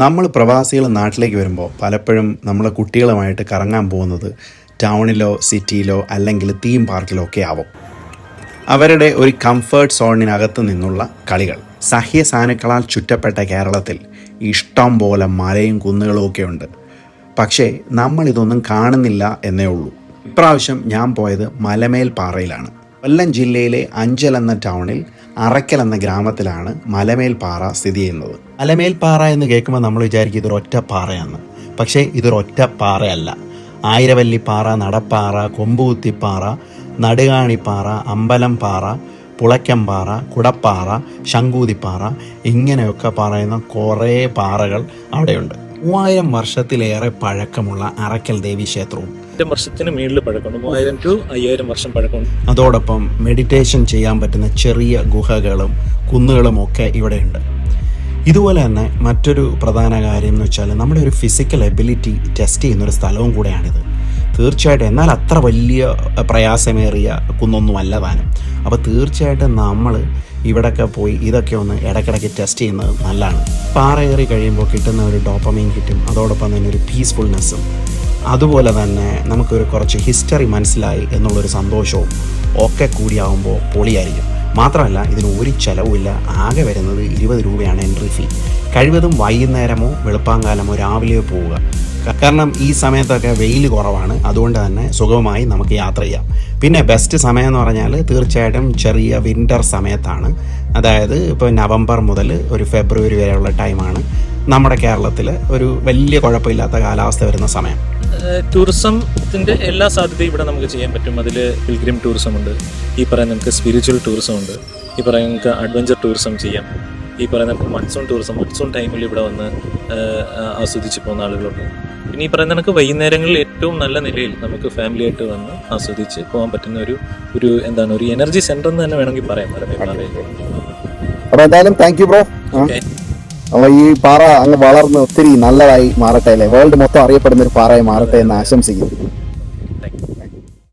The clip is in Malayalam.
നമ്മൾ പ്രവാസികൾ നാട്ടിലേക്ക് വരുമ്പോൾ പലപ്പോഴും നമ്മളെ കുട്ടികളുമായിട്ട് കറങ്ങാൻ പോകുന്നത് ടൗണിലോ സിറ്റിയിലോ അല്ലെങ്കിൽ തീം പാർക്കിലോ ഒക്കെ ആവും. അവരുടെ ഒരു കംഫേർട്ട് സോണിനകത്ത് നിന്നുള്ള കളികൾ. സഹ്യ സഹ്യസാനുക്കളാൽ ചുറ്റപ്പെട്ട കേരളത്തിൽ ഇഷ്ടം പോലെ മലയും കുന്നുകളും ഒക്കെ ഉണ്ട്. പക്ഷേ നമ്മളിതൊന്നും കാണുന്നില്ല എന്നേ ഉള്ളൂ. ഇപ്രാവശ്യം ഞാൻ പോയത് മലമേൽ പാറയിലാണ്. കൊല്ലം ജില്ലയിലെ അഞ്ചൽ എന്ന ടൗണിൽ അറയ്ക്കൽ എന്ന ഗ്രാമത്തിലാണ് മലമേൽ പാറ സ്ഥിതി ചെയ്യുന്നത്. മലമേൽ പാറ എന്ന് കേൾക്കുമ്പോൾ നമ്മൾ വിചാരിക്കും ഇതൊരൊറ്റ പാറയാണ്. പക്ഷേ ഇതൊരൊറ്റ പാറയല്ല. ആയിരവല്ലിപ്പാറ നടപ്പാറ കൊമ്പുകുത്തിപ്പാറ നടുകാണിപ്പാറ അമ്പലം പാറ പുളയ്ക്കമ്പാറ കുടപ്പാറ ശങ്കൂതിപ്പാറ ഇങ്ങനെയൊക്കെ പറയുന്ന കുറേ പാറകൾ അവിടെയുണ്ട്. മൂവായിരം വർഷത്തിലേറെ പഴക്കമുള്ള അറക്കൽ ദേവി ക്ഷേത്രവും. വർഷത്തിന് മേളിൽ പഴക്കമുണ്ട്. മൂവായിരം ടു അയ്യായിരം വർഷം പഴക്കമുണ്ട്. അതോടൊപ്പം മെഡിറ്റേഷൻ ചെയ്യാൻ പറ്റുന്ന ചെറിയ ഗുഹകളും കുന്നുകളും ഒക്കെ ഇവിടെയുണ്ട്. ഇതുപോലെ തന്നെ മറ്റൊരു പ്രധാന കാര്യം എന്ന് വെച്ചാൽ നമ്മുടെ ഒരു ഫിസിക്കൽ എബിലിറ്റി ടെസ്റ്റ് ചെയ്യുന്ന ഒരു സ്ഥലവും കൂടെയാണിത്. തീർച്ചയായിട്ടും എന്നാൽ അത്ര വലിയ പ്രയാസമേറിയ കുന്നൊന്നും അല്ല താനും. അപ്പോൾ തീർച്ചയായിട്ടും നമ്മൾ ഇവിടെയൊക്കെ പോയി ഇതൊക്കെ ഒന്ന് ഇടയ്ക്കിടയ്ക്ക് ടെസ്റ്റ് ചെയ്യുന്നത് നല്ലതാണ്. പാറ കയറി കഴിയുമ്പോൾ കിട്ടുന്ന ഒരു ഡോപ്പമീൻ കിട്ടും അതോടൊപ്പം തന്നെ ഒരു പീസ്ഫുൾനെസ്സും അതുപോലെ തന്നെ നമുക്കൊരു കുറച്ച് ഹിസ്റ്ററി മനസ്സിലായി എന്നുള്ളൊരു സന്തോഷവും ഒക്കെ കൂടിയാവുമ്പോൾ പൊളിയായിരിക്കും. മാത്രമല്ല ഇതിന് ഒരു ചിലവുമില്ല. ആകെ വരുന്നത് ഇരുപത് രൂപയാണ് എൻട്രി ഫീ കഴിവതും വൈകുന്നേരമോ വെളുപ്പാങ്കാലമോ രാവിലെയോ പോവുക. കാരണം ഈ സമയത്തൊക്കെ വെയിൽ കുറവാണ്. അതുകൊണ്ട് തന്നെ സുഖമായി നമുക്ക് യാത്ര ചെയ്യാം. പിന്നെ ബെസ്റ്റ് സമയം എന്ന് പറഞ്ഞാൽ തീർച്ചയായിട്ടും ചെറിയ വിന്റർ സമയത്താണ്. അതായത് ഇപ്പോൾ നവംബർ മുതൽ ഒരു ഫെബ്രുവരി വരെയുള്ള ടൈമാണ് നമ്മുടെ കേരളത്തിൽ ഒരു വലിയ കുഴപ്പമില്ലാത്ത കാലാവസ്ഥ വരുന്ന സമയം. ടൂറിസത്തിന്റെ എല്ലാ സാധ്യതയും ഇവിടെ നമുക്ക് ചെയ്യാൻ പറ്റും. അതിൽ പിൽഗ്രിം ടൂറിസം ഉണ്ട്. ഈ പറയുന്ന നമുക്ക് സ്പിരിച്വൽ ടൂറിസം ഉണ്ട്. ഈ പറയുന്ന നമുക്ക് അഡ്വഞ്ചർ ടൂറിസം ചെയ്യാം. ഈ പറയുന്ന നമുക്ക് മൺസൂൺ ടൂറിസം മൺസൂൺ ടൈമിൽ ഇവിടെ വന്ന് ആസ്വദിച്ച് പോകുന്ന ആളുകളുണ്ട്. പിന്നെ ഈ പറയുന്ന നമുക്ക് വൈകുന്നേരങ്ങളിൽ ഏറ്റവും നല്ല നിലയിൽ നമുക്ക് ഫാമിലി ആയിട്ട് വന്ന് ആസ്വദിച്ച് പോകാൻ പറ്റുന്ന ഒരു ഒരു എന്താണ് ഒരു എനർജി സെന്റർ എന്ന് തന്നെ വേണമെങ്കിൽ പറയാം. അപ്പോൾ എന്തായാലും താങ്ക് യു ബ്രോ അപ്പൊ ഈ പാറ അങ്ങ് വളർന്ന് ഒത്തിരി നല്ലതായി മാറട്ടെ അല്ലേ? വേൾഡ് മൊത്തം അറിയപ്പെടുന്ന ഒരു പാറയായി മാറട്ടെ എന്ന് ആശംസിക്കുന്നു.